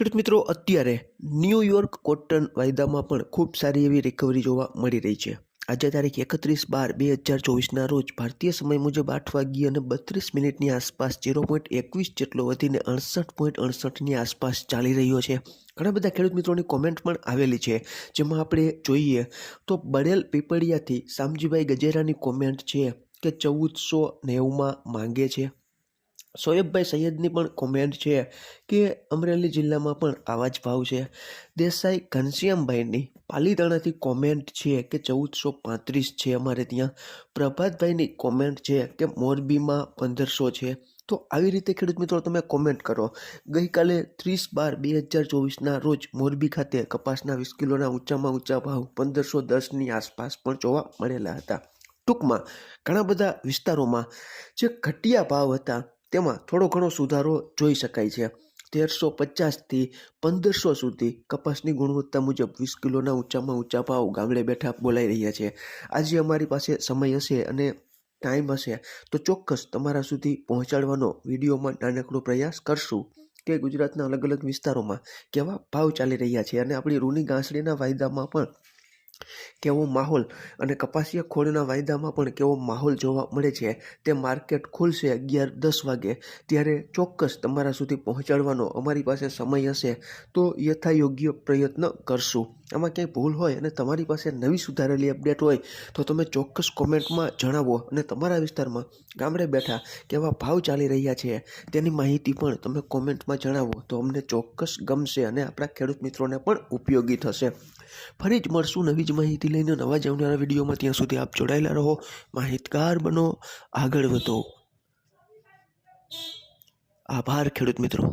ખેડૂત મિત્રો, અત્યારે ન્યૂયોર્ક કોટન વાયદામાં પણ ખૂબ સારી એવી રિકવરી જોવા મળી રહી છે. આજે તારીખ એકત્રીસ બાર બે હજાર ચોવીસના રોજ ભારતીય સમય મુજબ આઠ વાગ્યે અને બત્રીસ મિનિટની આસપાસ ઝીરો પોઈન્ટ એકવીસ જેટલો વધીને અડસઠ પોઈન્ટ અડસઠની આસપાસ ચાલી રહ્યો છે. ઘણા બધા ખેડૂત મિત્રોની કોમેન્ટ પણ આવેલી છે. જેમાં આપણે જોઈએ તો બળેલ પીપળિયાથી શામજીભાઈ ગજેરાની કોમેન્ટ છે કે ચૌદસો નેવુંમાં માંગે છે. સોએબભાઈ સૈયદની પણ કોમેન્ટ છે કે અમરેલી જિલ્લામાં પણ આવા જ ભાવ છે. દેસાઈ ઘનશ્યામભાઈની પાલીતાણાથી કોમેન્ટ છે કે ચૌદસો પાંત્રીસ છે અમારે ત્યાં. પ્રભાતભાઈની કોમેન્ટ છે કે મોરબીમાં પંદરસો છે. તો આવી રીતે ખેડૂત મિત્રો તમે કોમેન્ટ કરો. ગઈકાલે ત્રીસ બાર બે હજાર ચોવીસના રોજ મોરબી ખાતે કપાસના વીસ કિલોના ઊંચામાં ઊંચા ભાવ પંદરસો દસની આસપાસ પણ જોવા મળેલા હતા. ટૂંકમાં ઘણા બધા વિસ્તારોમાં જે ઘટિયા ભાવ હતા તેમાં થોડો ઘણો સુધારો જોઈ શકાય છે. તેરસો પચાસથી પંદરસો સુધી કપાસની ગુણવત્તા મુજબ વીસ કિલોના ઊંચામાં ઊંચા ભાવ ગામડે બેઠા બોલાઈ રહ્યા છે. આજે અમારી પાસે સમય હશે અને ટાઈમ હશે તો ચોક્કસ તમારા સુધી પહોંચાડવાનો વિડીયોમાં નાનકડો પ્રયાસ કરશું કે ગુજરાતના અલગ અલગ વિસ્તારોમાં કેવા ભાવ ચાલી રહ્યા છે અને આપણી રૂની ઘાસડીના વાયદામાં પણ કેવો માહોલ અને કપાસિયા ખોળના વાયદામાં પણ કેવો માહોલ જોવા મળે છે તે માર્કેટ ખુલશે અગિયાર દસ વાગે. ત્યારે ચોક્કસ તમારા સુધી પહોંચાડવાનો અમારી પાસે સમય હશે તો યથાયોગ્ય પ્રયત્ન કરશું. આમાં ક્યાંય ભૂલ હોય અને તમારી પાસે નવી સુધારેલી અપડેટ હોય, તો તમે ચોક્કસ કોમેન્ટમાં જણાવો અને તમારા વિસ્તારમાં ગામડે બેઠા કેવા ભાવ ચાલી રહ્યા છે, તેની માહિતી પણ તમે કોમેન્ટમાં જણાવો, તો અમને ચોક્કસ ગમશે અને આપણા ખેડૂત મિત્રોને પણ ઉપયોગી થશે. ફરી જ મળશું નવી જ માહિતી લઈને નવા જ વિડીયોમાં. ત્યાં સુધી આપ જોડાયેલા રહો, માહિતગાર બનો, આગળ વધો. આભાર ખેડૂત મિત્રો.